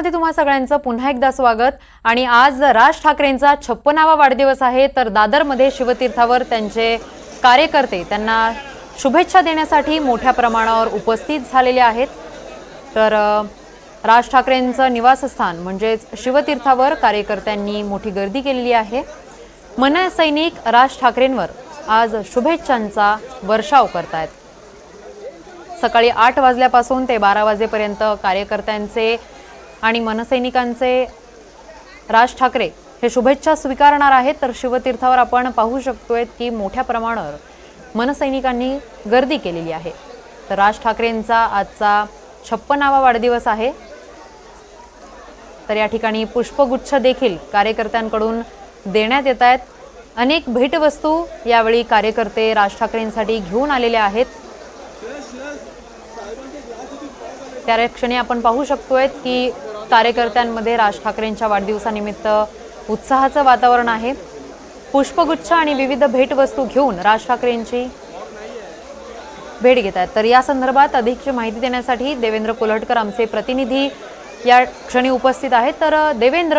मध्ये तुम्हा सगळ्यांचं पुन्हा एकदा स्वागत. आणि आज राज ठाकरेंचा छप्पनावा वाढदिवस आहे तर दादरमध्ये शिवतीर्थावर त्यांचे कार्यकर्ते त्यांना शुभेच्छा देण्यासाठी मोठ्या प्रमाणावर उपस्थित झालेले आहेत. तर राज ठाकरेंचं निवासस्थान म्हणजेच शिवतीर्थावर कार्यकर्त्यांनी मोठी गर्दी केलेली आहे. मनसैनिक राज ठाकरेंवर आज शुभेच्छांचा वर्षाव करतायत. सकाळी आठ वाजल्यापासून ते बारा वाजेपर्यंत कार्यकर्त्यांचे आणि मनसैनिकांचे राज ठाकरे हे शुभेच्छा स्वीकारणार आहेत तर शिवतीर्थावर आपण पाहू शकतोय की मोठ्या प्रमाणावर मनसैनिकांनी गर्दी केलेली आहे. तर राज ठाकरेंचा आजचा छप्पनावा वाढदिवस आहे. तर या ठिकाणी पुष्पगुच्छ देखील कार्यकर्त्यांकडून देण्यात येत आहेत. अनेक भेटवस्तू यावेळी कार्यकर्ते राज ठाकरेंसाठी घेऊन आलेले आहेत. त्या क्षणी आपण पाहू शकतोय की कार्यकर्त्यांमध्ये राज ठाकरेंच्या वाढदिवसानिमित्त उत्साहाचं वातावरण आहे. पुष्पगुच्छ आणि विविध भेटवस्तू घेऊन राज ठाकरेंची भेट घेत आहेत. तर या संदर्भात अधिकची माहिती देण्यासाठी देवेंद्र कोल्हटकर आमचे प्रतिनिधी या क्षणी उपस्थित आहेत. तर देवेंद्र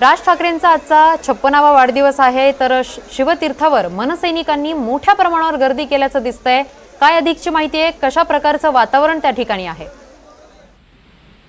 राज ठाकरेंचा आजचा छप्पनावा वाढदिवस आहे. तर श- शिवतीर्थावर मनसैनिकांनी मोठ्या प्रमाणावर गर्दी केल्याचं दिसतंय. काय अधिकची माहिती आहे? कशा प्रकारचं वातावरण त्या ठिकाणी आहे?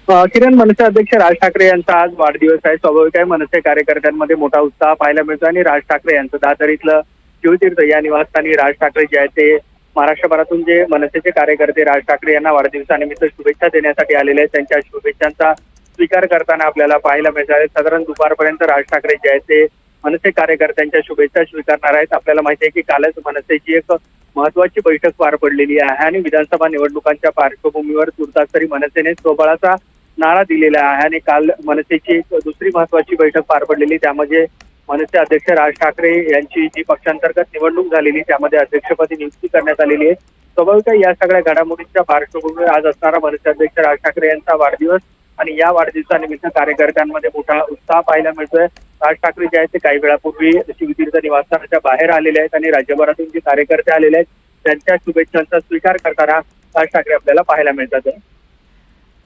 अ, किरण मनसे अध्यक्ष राज ठाकरे यांचा आज वाढदिवस आहे. स्वाभाविक आहे मनसे कार्यकर्त्यांमध्ये मोठा उत्साह पाहायला मिळतो आणि राज ठाकरे यांचं दादर इथलं शिवतीर्थ या निवासस्थानी राज ठाकरे जे आहेत ते महाराष्ट्रभरातून जे मनसेचे कार्यकर्ते राज ठाकरे यांना वाढदिवसानिमित्त शुभेच्छा देण्यासाठी आलेले आहेत. त्यांच्या शुभेच्छांचा स्वीकार करताना आपल्याला पाहायला मिळत आहे. साधारण दुपारपर्यंत राज ठाकरे जे आहेत ते मनसे कार्यकर्त्यांच्या शुभेच्छा स्वीकारणार आहेत. आपल्याला माहिती आहे की कालच मनसेची एक महत्वाची बैठक पार पडलेली आहे आणि विधानसभा निवडणुकांच्या पार्श्वभूमीवर तुर्तास तरी मनसेने स्वबळाचा नारा दिलेला आहे आणि काल मनसेची दुसरी महत्वाची बैठक पार पडलेली त्यामध्ये मनसे अध्यक्ष राज ठाकरे यांची जी पक्षांतर्गत निवडणूक झालेली त्यामध्ये अध्यक्षपदी नियुक्ती करण्यात आलेली आहे. स्वाभाविक या सगळ्या घडामोडींच्या पार्श्वभूमीवर आज असणारा मनसे अध्यक्ष राज ठाकरे यांचा वाढदिवस आणि या वाढदिवसानिमित्त कार्यकर्त्यांमध्ये मोठा उत्साह पाहायला मिळतोय. राज ठाकरे जे आहेत ते काही वेळापूर्वी शिवतीर्थ निवासस्थानाच्या बाहेर आलेले आहेत आणि राज्यभरातून जे कार्यकर्ते आलेले आहेत त्यांच्या शुभेच्छांचा स्वीकार करताना राज ठाकरे आपल्याला पाहायला मिळतात.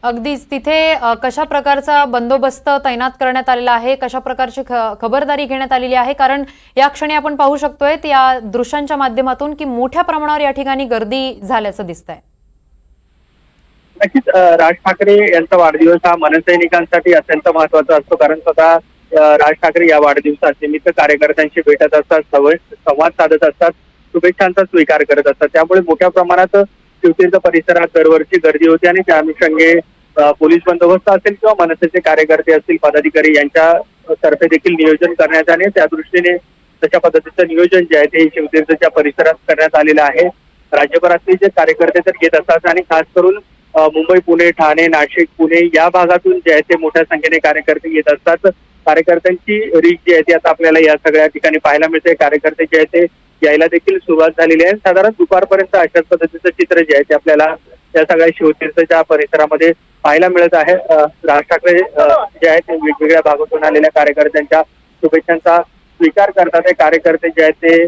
अगदीच. तिथे कशा प्रकारचा बंदोबस्त तैनात करण्यात आलेला आहे? कशा प्रकारची खबरदारी घेण्यात आलेली आहे? कारण या क्षणी आपण पाहू शकतोय या दृश्यांच्या माध्यमातून की मोठ्या प्रमाणावर या ठिकाणी गर्दी झाल्याचं दिसतंय. नक्कीच राज ठाकरे यांचा वाढदिवस हा मनसैनिकांसाठी अत्यंत महत्त्वाचा असतो. कारण स्वतः राज ठाकरे या वाढदिवसात निमित्त कार्यकर्त्यांशी भेटत असतात सवय संवाद साधत असतात शुभेच्छांचा स्वीकार करत असतात. त्यामुळे मोठ्या प्रमाणात शिवतीर्थ परिसरात दरवर्षी गर्दी होती आणि त्या अनुषंगे पोलीस बंदोबस्त असेल किंवा मनसेचे कार्यकर्ते असतील पदाधिकारी यांच्या तर्फे देखील नियोजन करण्यात आले. त्या दृष्टीने तशा पद्धतीचं नियोजन जे आहे ते शिवतीर्थच्या परिसरात करण्यात आलेलं आहे. राज्यभरातले जे कार्यकर्ते तर येत असतात आणि खास करून मुंबई पुणे ठाणे नाशिक पुणे या भागातून जे आहे ते मोठ्या संख्येने कार्यकर्ते येत असतात. कार्यकर्त्यांची रीच जी आहे ती आता आपल्याला या सगळ्या ठिकाणी पाहायला मिळते. कार्यकर्ते जे आहे ते यायला देखील सुरुवात झालेली आहे. साधारण दुपारपर्यंत अशाच पद्धतीचं चित्र जे आहे ते आपल्याला या सगळ्या शिवतीर्थच्या परिसरामध्ये पाहायला मिळत आहे. राज ठाकरे जे आहेत ते वेगवेगळ्या भागातून आलेल्या कार्यकर्त्यांच्या शुभेच्छांचा स्वीकार करतात. हे कार्यकर्ते जे आहेत ते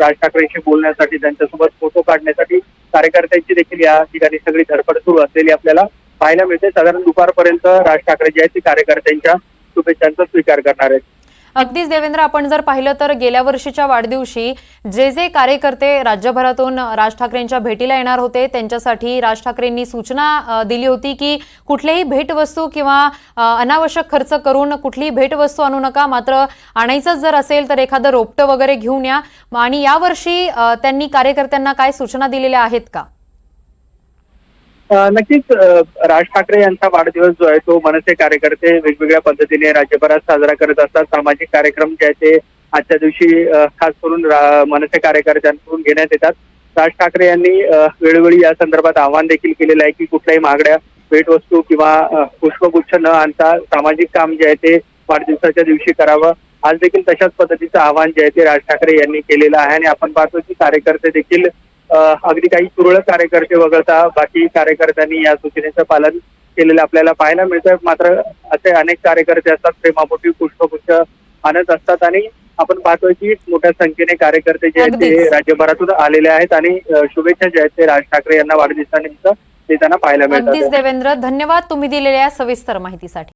राज ठाकरेंशी बोलण्यासाठी त्यांच्यासोबत फोटो काढण्यासाठी कार्यकर्त्यांची देखील या ठिकाणी सगळी धडपड सुरू असलेली आपल्याला पाहायला मिळते. साधारण दुपारपर्यंत राज ठाकरे जे आहेत ते कार्यकर्त्यांच्या शुभेच्छांचा स्वीकार करणार आहेत. अगदीच देवेंद्र आपण जर पाहिलं तर गेल्या वर्षीच्या वाढदिवशी जे जे कार्यकर्ते राज्यभरातून राज ठाकरेंच्या भेटीला येणार होते त्यांच्यासाठी राज ठाकरेंनी सूचना दिली होती की कुठल्याही भेटवस्तू किंवा अनावश्यक खर्च करून कुठलीही भेटवस्तू आणू नका मात्र आणायचंच जर असेल तर एखादं रोपटं वगैरे घेऊन या. आणि यावर्षी त्यांनी कार्यकर्त्यांना काय सूचना दिलेल्या आहेत का? नक्कीच राज ठाकरे यांचा वाढदिवस जो आहे तो मनसे कार्यकर्ते वेगवेगळ्या पद्धतीने राज्यभरात साजरा करत असतात. सामाजिक कार्यक्रम जे आहे ते आजच्या दिवशी खास करून मनसे कार्यकर्त्यांकडून घेण्यात येतात. राज ठाकरे यांनी वेळोवेळी या संदर्भात आवाहन देखील केलेलं आहे की कुठल्याही महागड्या भेटवस्तू किंवा पुष्पगुच्छ न आणता सामाजिक काम जे आहे ते वाढदिवसाच्या दिवशी करावं. आज देखील तशाच पद्धतीचं आवाहन जे आहे ते राज ठाकरे यांनी केलेलं आहे आणि आपण पाहतो की कार्यकर्ते देखील अगदी काही तुरळक कार्यकर्ते वगळता बाकी कार्यकर्त्यांनी या सूचनेचं पालन केलेलं आपल्याला पाहायला मिळतं मात्र असे अनेक कार्यकर्ते असतात प्रेमापोटी पुष्पगुच्छ आणत असतात आणि आपण पाहतोय की मोठ्या संख्येने कार्यकर्ते जे आहेत ते. राज्यभरातून आलेले आहेत आणि शुभेच्छा ज्या आहेत ते राज ठाकरे यांना वाढदिवसानिमित्त देताना पाहायला मिळतात. देवेंद्र धन्यवाद तुम्ही दिलेल्या सविस्तर माहितीसाठी.